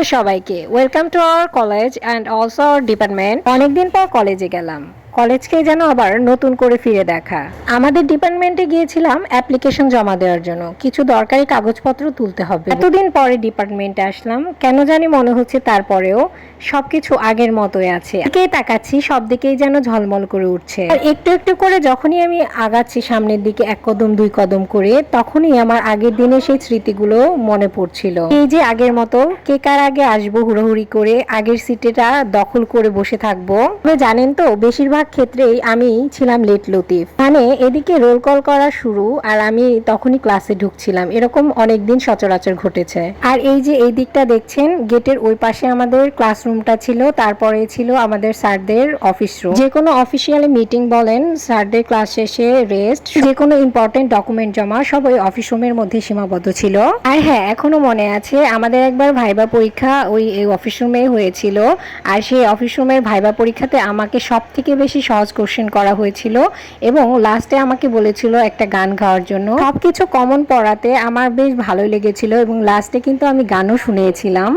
Hello সবাইকে welcome to our college and also our department অনেকদিন পর কলেজে গেলাম। কলেজকে যেন আবার নতুন করে ফিরে দেখা। আমাদের ডিপার্টমেন্টে গিয়েছিলাম অ্যাপ্লিকেশন জমা দেওয়ার জন্য। কিছু দরকারি কাগজপত্র তুলতে হবে। এতদিন পরে ডিপার্টমেন্টে আসলাম। কেন জানি মনে হচ্ছে তারপরেও সবকিছু আগের মতোই আছে। দিকেই তাকাচ্ছি, সব দিকেই যেন ঝলমল করে উঠছে। আর একটু একটু করে যখনই আমি আগাচ্ছি সামনের দিকে এক কদম, দুই কদম করে, তখনই আমার আগের দিনে সেই স্মৃতিগুলো মনে পড়ছিল। এই যে আগের মতো, কে কার আগে আসব হুড়োহুড়ি করে, আগের সিটেটা দখল করে বসে থাকব? তবে জানেন তো, বেশিরভাগ ক্ষেত্রেই আমি ছিলাম লেট লতিফ। মানে এদিকে রোল কল করা শুরু, আর আমি তখনই ক্লাসে ঢুকছিলাম। এরকম অনেকদিন সচরাচর ঘটেছে। আর এই যে এই দিকটা দেখছেন, গেটের ওই পাশে আমাদের ক্লাসরুমটা ছিল, তারপরে ছিল আমাদের স্যারদের অফিস রুম যে কোনো অফিসিয়ালি মিটিং বলেন, স্যারদের ক্লাস শেষে রেস্ট যে কোনো ইম্পর্টেন্ট ডকুমেন্ট জমা সব ওই অফিস রুমের মধ্যে সীমাবদ্ধ ছিল। আর হ্যাঁ এখনও মনে আছে, আমাদের একবার ভাইবা পরীক্ষা ওই, এই অফিস রুমে হয়েছিল। আর সেই অফিস রুমের ভাইবা পরীক্ষাতে আমাকে সব থেকে বেশি সহজ কোশ্চেন করা হয়েছিল এবং লাস্টে আমাকে বলেছিল একটা গান গাওয়ার জন্য। সবকিছু কমন পড়াতে আমার বেশ ভালোই লেগেছিল এবং লাস্টে কিন্তু আমি গানও শুনিয়েছিলাম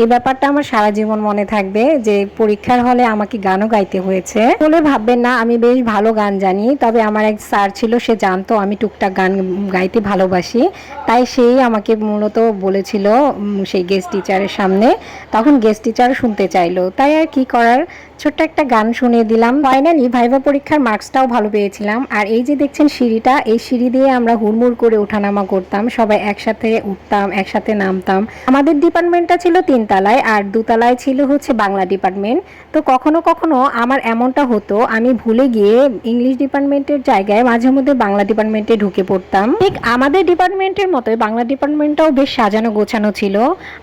এই ব্যাপারটা আমার সারা জীবন মনে থাকবে যে পরীক্ষার হলে আমাকে গানও গাইতে হয়েছে। বলে ভাববেন না, আমি বেশ ভালো গান জানি, তবে আমার এক স্যার ছিল, সে জানতো আমি টুকটাক গান গাইতে ভালোবাসি। তাই সেই আমাকে মূলত বলেছিল সেই গেস্ট টিচারের সামনে। তখন গেস্ট টিচার শুনতে চাইলো। তাই আর কি করার? ছোট্ট একটা গান শুনিয়ে দিলাম। ফাইনালি ভাইভা পরীক্ষার মার্কসটাও ভালো পেয়েছিলাম। আর এই যে দেখছেন সিঁড়িটা, এই সিঁড়ি দিয়ে আমরা হুড়মুড় করে ওঠানামা করতাম। সবাই একসাথে উঠতাম, একসাথে নামতাম। আমাদের ডিপার্টমেন্টটা ছিল তিনতলায়, আর দুতলায় ছিল হচ্ছে বাংলা ডিপার্টমেন্ট। তো কখনো কখনো আমার এমনটা হতো, আমি ভুলে গিয়ে ইংলিশ ডিপার্টমেন্টের জায়গায় মাঝে মধ্যে বাংলা ডিপার্টমেন্টে ঢুকে পড়তাম। ঠিক আমাদের ডিপার্টমেন্টের মতোই বাংলা ডিপার্টমেন্টটাও বেশ সাজানো গোছানো ছিল।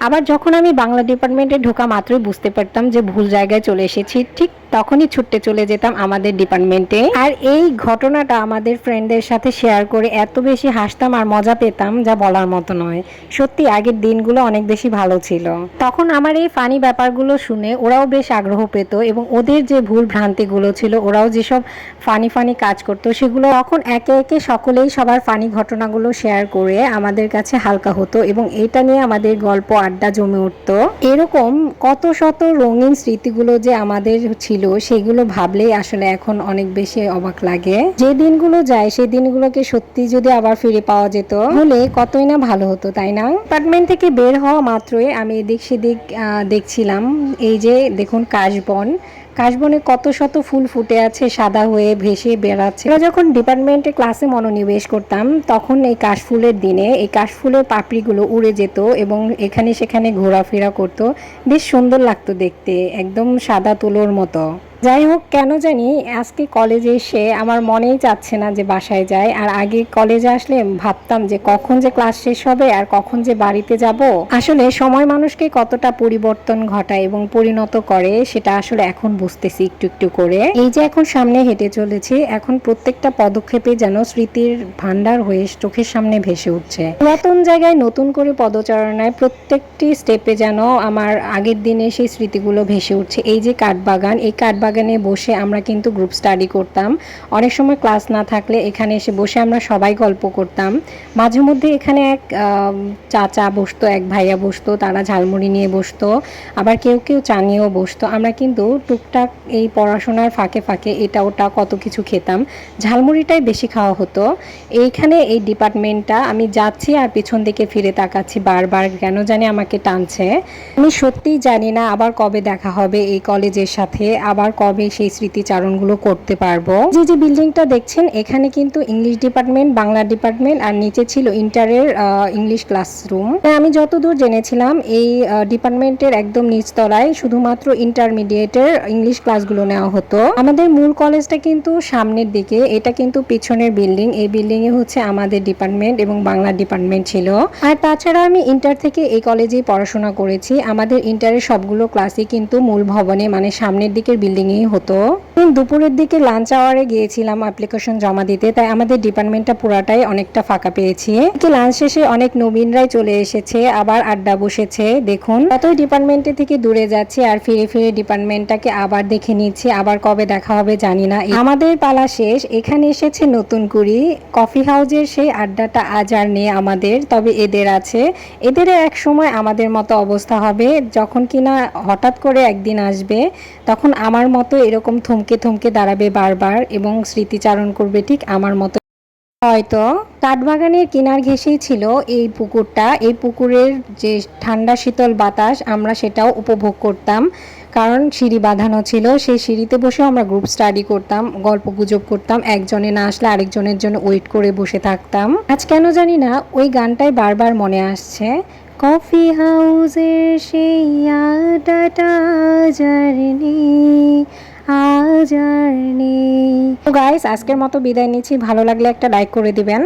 আবার যখন আমি বাংলা ডিপার্টমেন্টে ঢোকা মাত্রই বুঝতে পারতাম যে ভুল জায়গায় চলে এসেছি। ঠিক তখনই ছুটতে চলে যেতাম আমাদের ডিপার্টমেন্টে আর এই ঘটনাটা আমাদের ফ্রেন্ডদের সাথে শেয়ার করে এত বেশি হাসতাম আর মজা পেতাম যা বলার মতো নয়। সত্যি, আগের দিনগুলো অনেক বেশি ভালো ছিল। তখন আমার এই ফানি ব্যাপারগুলো শুনে ওরাও বেশ আগ্রহ পেত এবং ওদের যে ভুল ভ্রান্তিগুলো ছিল, ওরাও যেসব ফানি ফানি কাজ করতো, সেগুলো তখন একে একে সকলেই সবার ফানি ঘটনাগুলো শেয়ার করে আমাদের কাছে হালকা হতো এবং এটা নিয়ে আমাদের গল্প আড্ডা জমে উঠতো। এরকম কত শত রঙিন স্মৃতিগুলো যে আমাদের ছিল সেগুলো ভাবলেই আসলে এখন অনেক বেশি অবাক লাগে। যে দিনগুলো যায়, সেই দিনগুলোকে সত্যি যদি আবার ফিরে পাওয়া যেত হলে কতই না ভালো হতো, তাই না? অ্যাপার্টমেন্ট থেকে বের হওয়া মাত্রই আমি এদিক সেদিক দেখছিলাম। এই যে দেখুন, কাশবন। কাশবনে কত শত ফুল ফুটে আছে, সাদা হয়ে ভেসে বেড়াচ্ছে। আমরা যখন ডিপার্টমেন্টে ক্লাসে মনোনিবেশ করতাম, তখন এই কাশফুলের দিনে এই কাশফুলের পাপড়িগুলো উড়ে যেত এবং এখানে সেখানে ঘোরাফেরা করতো। বেশ সুন্দর লাগতো দেখতে, একদম সাদা তুলোর মতো। যাই হোক কেন জানি আজকে কলেজে এসে আমার মনেই চাচ্ছে না যে বাসায় যাই। আর আগে কলেজে আসলে ভাবতাম যে কখন যে ক্লাস শেষ হবে আর কখন যে বাড়িতে যাব। আসলে সময় মানুষকে কতটা পরিবর্তন ঘটায় এবং পরিণত করে সেটা আসলে এখন বুঝতেছি একটু একটু করে। এই যে এখন সামনে হেঁটে চলেছি, এখন প্রত্যেকটা পদক্ষেপে যেন স্মৃতির ভান্ডার হয়ে চোখের সামনে ভেসে উঠছে। নতুন জায়গায় নতুন করে পদচারণায় প্রত্যেকটি স্টেপে যেন আমার আগের দিনে সেই স্মৃতিগুলো ভেসে উঠছে। এই যে কাঠবাগান, এই কাঠবাগানে বসে আমরা কিন্তু গ্রুপ স্টাডি করতাম। অনেক সময় ক্লাস না থাকলে এখানে এসে বসে আমরা সবাই গল্প করতাম। মাঝে মধ্যে এখানে এক চাচা বসতো, এক ভাইয়া বসতো, তারা ঝালমুড়ি নিয়ে বসতো, আবার কেউ কেউ চা নিয়েও বসতো। আমরা কিন্তু টুকটাক এই পড়াশোনার ফাঁকে ফাঁকে এটা ওটা কত কিছু খেতাম। ঝালমুড়িটাই বেশি খাওয়া হতো। এইখানে এই ডিপার্টমেন্টটা আমি যাচ্ছি আর পিছন দিকে ফিরে তাকাচ্ছি বারবার, কেন জানি আমাকে টানছে। আমি সত্যিই জানি না আবার কবে দেখা হবে এই কলেজের সাথে, আবার কবে সেই স্মৃতিচারণগুলো করতে পারব? যে যে বিল্ডিংটা দেখছেন, এখানে কিন্তু ইংলিশ ডিপার্টমেন্ট বাংলা ডিপার্টমেন্ট আর নিচে ছিল ইন্টারের ইংলিশ ক্লাসরুম আমি যতদূর জেনেছিলাম, এই ডিপার্টমেন্টের একদম নিচতলায় শুধুমাত্র ইন্টারমিডিয়েটের ইংলিশ ক্লাসগুলো নেওয়া হতো। আমাদের মূল কলেজটা কিন্তু সামনের দিকে, এটা কিন্তু পিছনের বিল্ডিং এই বিল্ডিং এ হচ্ছে আমাদের ডিপার্টমেন্ট এবং বাংলা ডিপার্টমেন্ট ছিল। আর তাছাড়া আমি ইন্টার থেকে এই কলেজেই পড়াশোনা করেছি। আমাদের ইন্টারের সবগুলো ক্লাসই কিন্তু মূল ভবনে মানে সামনের দিকের বিল্ডিং মিটিংই হতো। দুপুরের দিকে লাঞ্চ আওয়ারে গিয়েছিলাম অ্যাপ্লিকেশন জমা দিতে, তাই আমাদের ডিপার্টমেন্টটা পুরাটাই অনেকটা ফাঁকা পেয়েছি। লাঞ্চ শেষে অনেক নবীনরাই চলে এসেছে, আবার আড্ডা বসেছে, দেখুন। কতই ডিপার্টমেন্টে থেকে দূরে যাচ্ছি আর ফিরে ফিরে ডিপার্টমেন্টটাকে আবার দেখে নিচ্ছি, আবার কবে দেখা হবে জানি না। আমাদের পালা শেষ, এখানে এসেছে নতুন কুড়ি। কফি হাউজের সেই আড্ডাটা আজ আর নেই আমাদের, তবে এদের আছে। এদের এক সময় আমাদের মতো অবস্থা হবে, যখন কিনা হঠাৎ করে একদিন আসবে, তখন আমার মতো এরকম থমকে থমকে দাঁড়াবে বারবার এবং স্মৃতিচারণ করবে ঠিক আমার মতো। হয়তো কাঠবাগানের কিনার ঘেঁষেই ছিল এই পুকুরটা। এই পুকুরের যে ঠান্ডা শীতল বাতাস, আমরা সেটাও উপভোগ করতাম। কারণ সিঁড়ি বাঁধানো ছিল, সেই সিঁড়িতে বসেও আমরা গ্রুপ স্টাডি করতাম, গল্প গুজব করতাম, একজনে না আসলে আরেকজনের জন্য ওয়েট করে বসে থাকতাম। আজ কেন জানি না, ওই গানটাই বারবার মনে আসছে। কফি হাউসের সেই আড্ডাটা জার্নি আজ আর নেই। গাইস আজকের মতো বিদায় নিচ্ছি। ভালো লাগলে একটা লাইক করে দিবেন।